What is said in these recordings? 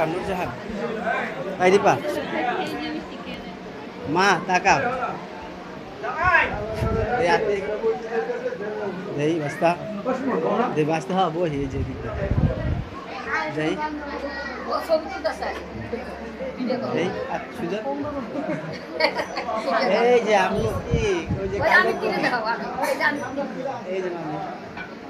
টাকা নুরজাহান তাই দিপা। মা টাকা এই আতে দেই, বাস্তা। বাস্তা হ্যাঁ বই এই যে দিকটা দেই। এই আর সুজন এই যে আমি কি ওই যে এই যে মামি।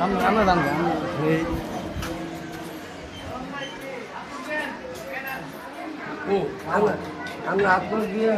আমরা দাম এই আমরা আপনার দিয়ে